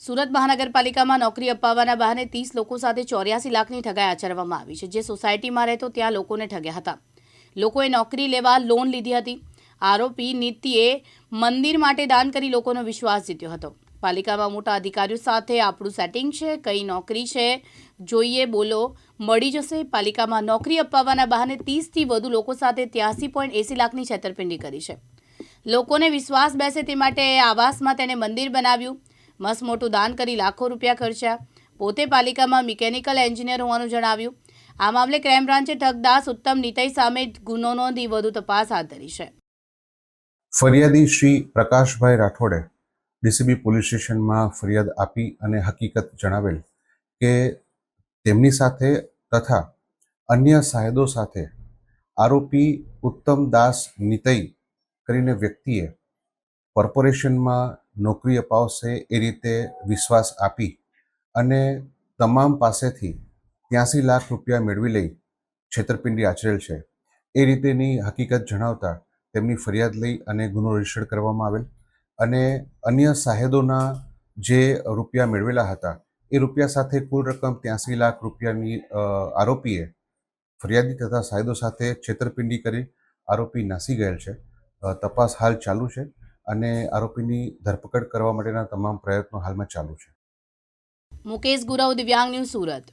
સુરત મહાનગરપાલિકામાં નોકરી અપાવવાના બહાને ત્રીસ લોકો સાથે ચોર્યાસી લાખની ઠગાઈ આચરવામાં આવી છે, જે સોસાયટીમાં રહેતો ત્યાં લોકોને ઠગ્યા હતા. લોકોએ નોકરી લેવા લોન લીધી હતી. આરોપી નીતિએ મંદિર માટે દાન કરી લોકોનો વિશ્વાસ જીત્યો હતો. પાલિકામાં મોટા અધિકારીઓ સાથે આપણું સેટિંગ છે, કઈ નોકરી છે, જોઈએ, બોલો, મળી જશે. પાલિકામાં નોકરી અપાવવાના બહાને ત્રીસથી વધુ લોકો સાથે ત્યાસી પોઈન્ટ એંસી લાખની છેતરપિંડી કરી છે. લોકોને વિશ્વાસ બેસે તે માટે આવાસમાં તેને મંદિર બનાવ્યું. મસ્ત મોટું દાન કરી લાખો રૂપિયા ખર્ચ્યા. પોતે પાલિકામાં મિકેનિકલ એન્જિનિયર હોવાનું જણાવ્યું. આ મામલે ક્રાઇમ બ્રાન્ચે ઠગદાસ ઉત્તમ નિતય સામે ગુનો નોંધી વધુ તપાસ હાથ ધરી છે. ફરિયાદી શ્રી પ્રકાશભાઈ રાઠોડે ડીસીબી પોલીસ સ્ટેશનમાં ફરિયાદ આપી અને હકીકત જણાવેલ કે તેમની સાથે તથા અન્ય સાહેદો સાથે આરોપી ઉત્તમ દાસ નિતય કરીને વ્યક્તિએ કોર્પોરેશનમાં નોકરી અપાવશે એ રીતે વિશ્વાસ આપી અને તમામ પાસેથી ત્યાંસી લાખ રૂપિયા મેળવી લઈ છેતરપિંડી આચરેલ છે. એ રીતેની હકીકત જણાવતા તેમની ફરિયાદ લઈ અને ગુનો રજિસ્ટર કરવામાં આવેલ અને અન્ય સાહેદોના જે રૂપિયા મેળવેલા હતા એ રૂપિયા સાથે કુલ રકમ ત્યાંસી લાખ રૂપિયાની આરોપીએ ફરિયાદી તથા સાહેદો સાથે છેતરપિંડી કરી આરોપી નાસી ગયેલ છે. તપાસ હાલ ચાલુ છે. અને આરોપીની ધરપકડ કરવા માટેના તમામ પ્રયત્નો હાલમાં ચાલુ છે. મુકેશ ગુરવ, દિવ્યાંગ ન્યૂઝ સુરત.